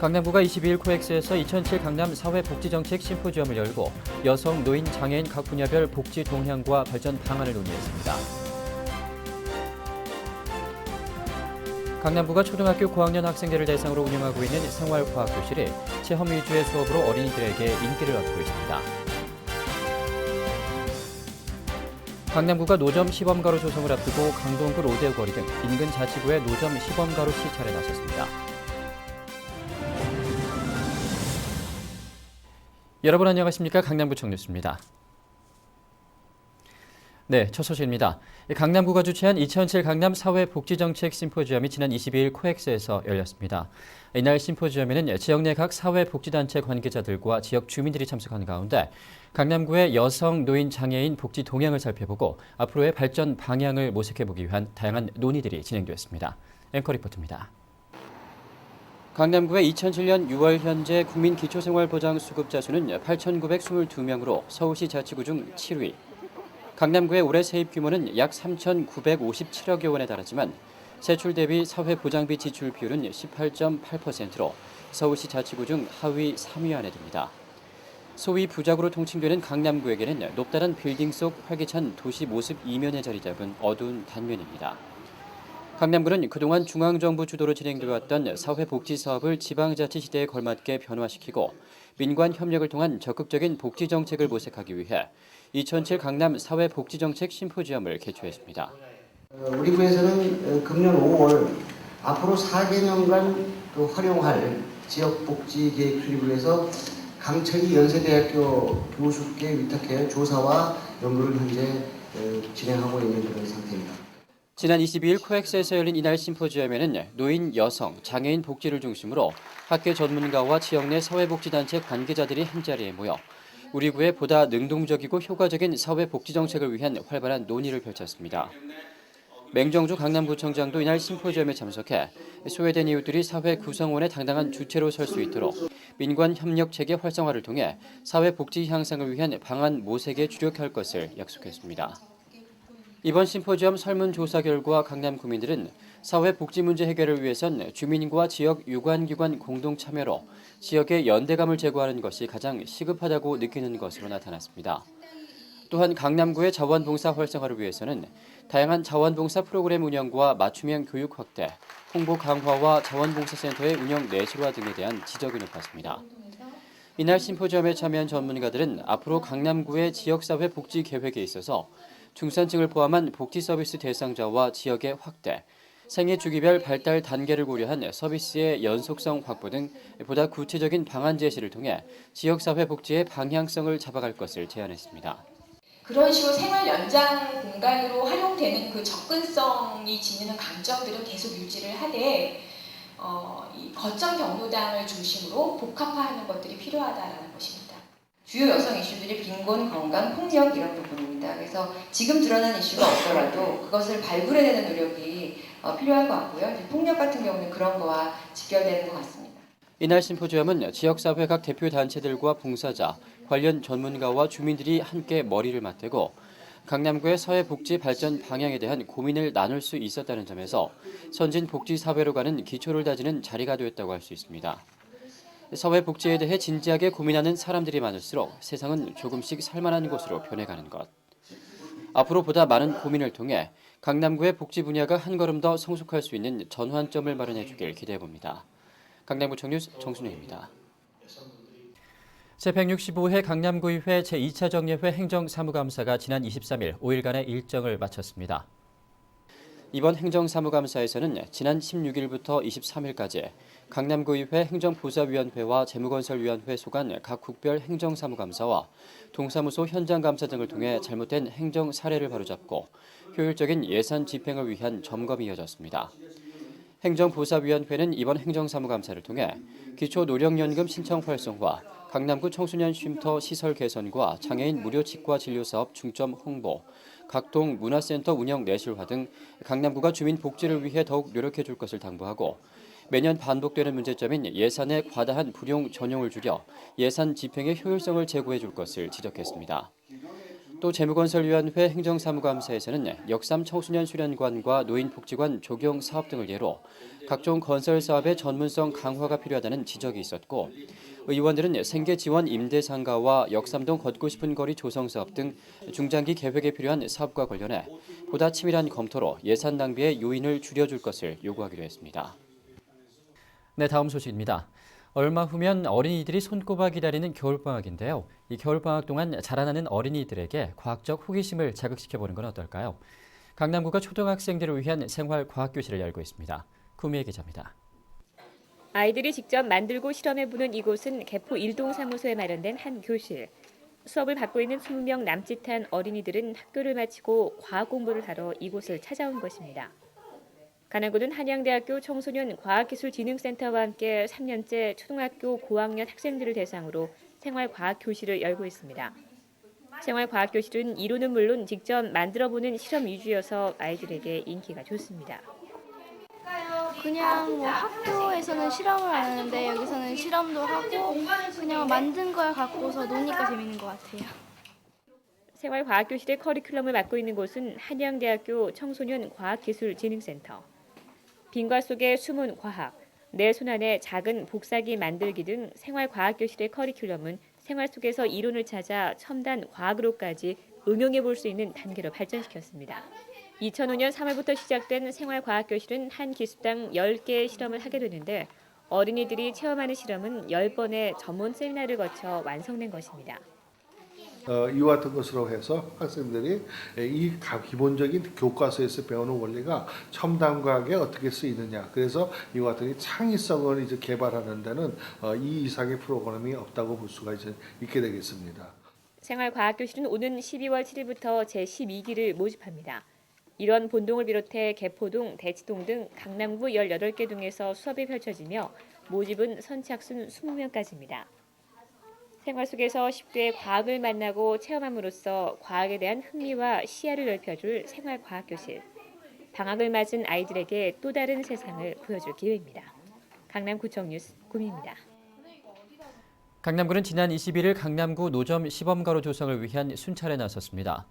강남구가 22일 코엑스에서 2007 강남 사회복지정책 심포지엄을 열고 여성, 노인, 장애인 각 분야별 복지 동향과 발전 방안을 논의했습니다. 강남구가 초등학교 고학년 학생들을 대상으로 운영하고 있는 생활과학 교실이 체험 위주의 수업으로 어린이들에게 인기를 얻고 있습니다. 강남구가 노점 시범가로 조성을 앞두고 강동구 로데오 거리 등 인근 자치구의 노점 시범가로 시찰에 나섰습니다. 여러분 안녕하십니까 강남구청 뉴스입니다. 네, 첫 소식입니다. 강남구가 주최한 2007 강남 사회복지정책 심포지엄이 지난 22일 코엑스에서 열렸습니다. 이날 심포지엄에는 지역 내 각 사회복지단체 관계자들과 지역 주민들이 참석한 가운데 강남구의 여성, 노인, 장애인 복지 동향을 살펴보고 앞으로의 발전 방향을 모색해보기 위한 다양한 논의들이 진행되었습니다. 앵커 리포트입니다. 강남구의 2007년 6월 현재 국민 기초생활보장 수급자 수는 8,922명으로 서울시 자치구 중 7위. 강남구의 올해 세입 규모는 약 3,957억여 원에 달하지만 세출 대비 사회보장비 지출 비율은 18.8%로 서울시 자치구 중 하위 3위 안에 듭니다. 소위 부작으로 통칭되는 강남구에게는 높다란 빌딩 속 활기찬 도시 모습 이면에 자리 잡은 어두운 단면입니다. 강남구는 그동안 중앙정부 주도로 진행되어 왔던 사회복지 사업을 지방자치 시대에 걸맞게 변화시키고 민관 협력을 통한 적극적인 복지 정책을 모색하기 위해 2007 강남 사회복지정책 심포지엄을 개최했습니다. 어, 우리 구에서는 어, 금년 5월 앞으로 4개년간 그 활용할 지역복지 계획 수립을 해서 강철이 연세대학교 교수께 위탁해 조사와 연구를 현재 어, 진행하고 있는 그런 상태입니다. 지난 22일 코엑스에서 열린 이날 심포지엄에는 노인, 여성, 장애인 복지를 중심으로 학계 전문가와 지역 내 사회복지단체 관계자들이 한자리에 모여 우리 구의 보다 능동적이고 효과적인 사회복지 정책을 위한 활발한 논의를 펼쳤습니다. 맹정주 강남구청장도 이날 심포지엄에 참석해 소외된 이웃들이 사회 구성원의 당당한 주체로 설 수 있도록 민관 협력 체계 활성화를 통해 사회 복지 향상을 위한 방안 모색에 주력할 것을 약속했습니다. 이번 심포지엄 설문조사 결과 강남 구민들은 사회 복지 문제 해결을 위해선 주민과 지역 유관기관 공동 참여로 지역의 연대감을 제고하는 것이 가장 시급하다고 느끼는 것으로 나타났습니다. 또한 강남구의 자원봉사 활성화를 위해서는 다양한 자원봉사 프로그램 운영과 맞춤형 교육 확대, 홍보 강화와 자원봉사센터의 운영 내실화 등에 대한 지적이 높았습니다. 이날 심포지엄에 참여한 전문가들은 앞으로 강남구의 지역사회 복지 계획에 있어서 중산층을 포함한 복지 서비스 대상자와 지역의 확대, 생애 주기별 발달 단계를 고려한 서비스의 연속성 확보 등 보다 구체적인 방안 제시를 통해 지역사회 복지의 방향성을 잡아갈 것을 제안했습니다. 그런 식으로 생활 연장 공간으로 활용되는 그 접근성이 지니는 강점들은 계속 유지를 하되 어, 이 거점 경로당을 중심으로 복합화하는 것들이 필요하다라는 것입니다. 주요 여성 이슈들이 빈곤, 건강, 폭력 이런 부분입니다. 그래서 지금 드러난 이슈가 없더라도 그것을 발굴해내는 노력이 어, 필요할 것 같고요. 폭력 같은 경우는 그런 거와 직결되는 것 같습니다. 이날 심포지엄은 지역사회 각 대표 단체들과 봉사자, 관련 전문가와 주민들이 함께 머리를 맞대고 강남구의 사회복지 발전 방향에 대한 고민을 나눌 수 있었다는 점에서 선진 복지 사회로 가는 기초를 다지는 자리가 되었다고 할 수 있습니다. 사회복지에 대해 진지하게 고민하는 사람들이 많을수록 세상은 조금씩 살만한 곳으로 변해가는 것. 앞으로 보다 많은 고민을 통해 강남구의 복지 분야가 한 걸음 더 성숙할 수 있는 전환점을 마련해 주길 기대해 봅니다. 강남구청 뉴스 정순우입니다. 제165회 강남구의회 제2차 정례회 행정사무감사가 지난 23일 5일간의 일정을 마쳤습니다. 이번 행정사무감사에서는 지난 16일부터 23일까지 강남구의회 행정보좌위원회와 재무건설위원회 소관 각 국별 행정사무감사와 동사무소 현장감사 등을 통해 잘못된 행정 사례를 바로잡고 효율적인 예산 집행을 위한 점검이 이어졌습니다. 행정보사위원회는 이번 행정사무감사를 통해 기초노령연금 신청 활성화, 강남구 청소년 쉼터 시설 개선과 장애인 무료 치과 진료 사업 중점 홍보, 각동 문화센터 운영 내실화 등 강남구가 주민 복지를 위해 더욱 노력해 줄 것을 당부하고 매년 반복되는 문제점인 예산의 과다한 불용 전용을 줄여 예산 집행의 효율성을 제고해 줄 것을 지적했습니다. 또 재무건설위원회 행정사무감사에서는 역삼 청소년 수련관과 노인복지관 조경 사업 등을 예로 각종 건설 사업의 전문성 강화가 필요하다는 지적이 있었고 의원들은 생계 지원 임대 상가와 역삼동 걷고 싶은 거리 조성 사업 등 중장기 계획에 필요한 사업과 관련해 보다 치밀한 검토로 예산 낭비의 요인을 줄여줄 것을 요구하기로 했습니다. 네, 다음 소식입니다. 얼마 후면 어린이들이 손꼽아 기다리는 겨울방학인데요. 이 겨울방학 동안 자라나는 어린이들에게 과학적 호기심을 자극시켜보는 건 어떨까요? 강남구가 초등학생들을 위한 생활과학교실을 열고 있습니다. 구미애 기자입니다. 아이들이 직접 만들고 실험해보는 이곳은 개포 일동 사무소에 마련된 한 교실. 수업을 받고 있는 20명 남짓한 어린이들은 학교를 마치고 과학 공부를 하러 이곳을 찾아온 것입니다. 가남구는 한양대학교 청소년 과학기술진흥센터와 함께 3년째 초등학교 고학년 학생들을 대상으로 생활과학 교실을 열고 있습니다. 생활과학 교실은 이론은 물론 직접 만들어보는 실험 위주여서 아이들에게 인기가 좋습니다. 그냥 뭐 학교 에서는 실험을 안 하는데 여기서는 실험도 하고 그냥 만든 걸 갖고서 노니까 재밌는 것 같아요. 생활과학교실의 커리큘럼을 맡고 있는 곳은 한양대학교 청소년 과학기술진흥센터. 빈과 속의 숨은 과학, 내 손 안에 작은 복사기 만들기 등 생활과학교실의 커리큘럼은 생활 속에서 이론을 찾아 첨단 과학으로까지 응용해 볼 수 있는 단계로 발전시켰습니다. 2005년 3월부터 시작된 생활과학교실은 한 기수당 10개의 실험을 하게 되는데 어린이들이 체험하는 실험은 10번의 전문 세미나를 거쳐 완성된 것입니다. 어, 이와 같은 것으로 해서 학생들이 이 가- 기본적인 교과서에서 배우는 원리가 첨단 과학에 어떻게 쓰이느냐. 그래서 이와 같은 이 창의성을 이제 개발하는 데는 어, 이 이상의 프로그램이 없다고 볼 수가 이제 있게 되겠습니다. 생활과학교실은 오는 12월 7일부터 제12기를 모집합니다. 이런 본동을 비롯해 개포동, 대치동 등 강남구 18개 동에서 수업이 펼쳐지며 모집은 선착순 20명까지입니다. 생활 속에서 쉽게 과학을 만나고 체험함으로써 과학에 대한 흥미와 시야를 넓혀줄 생활과학교실. 방학을 맞은 아이들에게 또 다른 세상을 보여줄 기회입니다. 강남구청 뉴스 구미입니다. 강남구는 지난 21일 강남구 노점 시범가로 조성을 위한 순찰에 나섰습니다.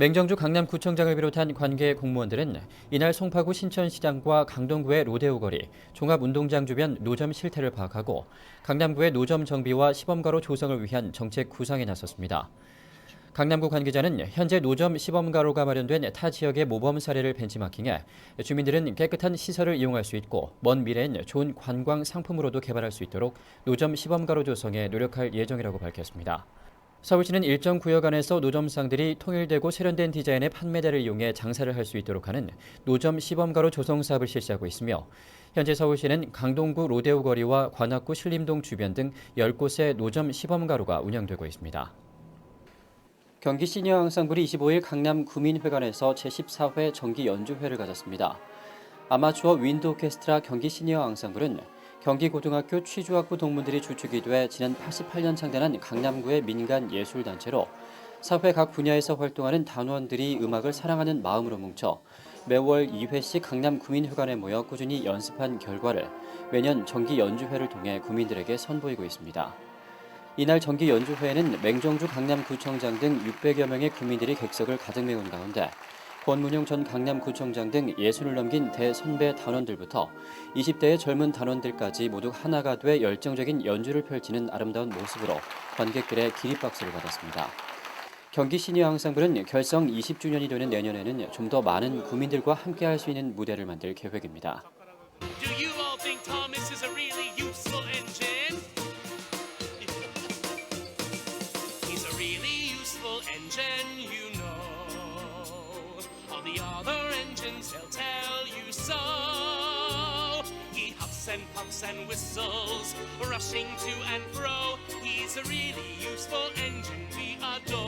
맹정주 강남구청장을 비롯한 관계 공무원들은 이날 송파구 신천시장과 강동구의 로데오 거리, 종합운동장 주변 노점 실태를 파악하고 강남구의 노점 정비와 시범가로 조성을 위한 정책 구상에 나섰습니다. 강남구 관계자는 현재 노점 시범가로가 마련된 타 지역의 모범 사례를 벤치마킹해 주민들은 깨끗한 시설을 이용할 수 있고 먼 미래엔 좋은 관광 상품으로도 개발할 수 있도록 노점 시범가로 조성에 노력할 예정이라고 밝혔습니다. 서울시는 일정 구역 안에서 노점상들이 통일되고 세련된 디자인의 판매대를 이용해 장사를 할 수 있도록 하는 노점 시범가로 조성 사업을 실시하고 있으며 현재 서울시는 강동구 로데오 거리와 관악구 신림동 주변 등 10곳의 노점 시범가로가 운영되고 있습니다. 경기 시니어 앙상블이 25일 강남 구민회관에서 제14회 정기 연주회를 가졌습니다. 아마추어 윈드 오케스트라 경기 시니어 앙상블은 경기고등학교 취주학부 동문들이 주축이 돼 지난 88년 창단한 강남구의 민간 예술 단체로 사회 각 분야에서 활동하는 단원들이 음악을 사랑하는 마음으로 뭉쳐 매월 2회씩 강남 구민회관에 모여 꾸준히 연습한 결과를 매년 정기 연주회를 통해 구민들에게 선보이고 있습니다. 이날 정기 연주회에는 맹정주 강남구청장 등 600여 명의 구민들이 객석을 가득 메운 가운데 권문용 전 강남구청장 등 예순을 넘긴 대선배 단원들부터 20대의 젊은 단원들까지 모두 하나가 돼 열정적인 연주를 펼치는 아름다운 모습으로 관객들의 기립박수를 받았습니다. 경기 시니어 앙상블은 결성 20주년이 되는 내년에는 좀 더 많은 구민들과 함께할 수 있는 무대를 만들 계획입니다. They'll tell you so. He huffs and puffs and whistles, rushing to and fro. He's a really useful engine we adore.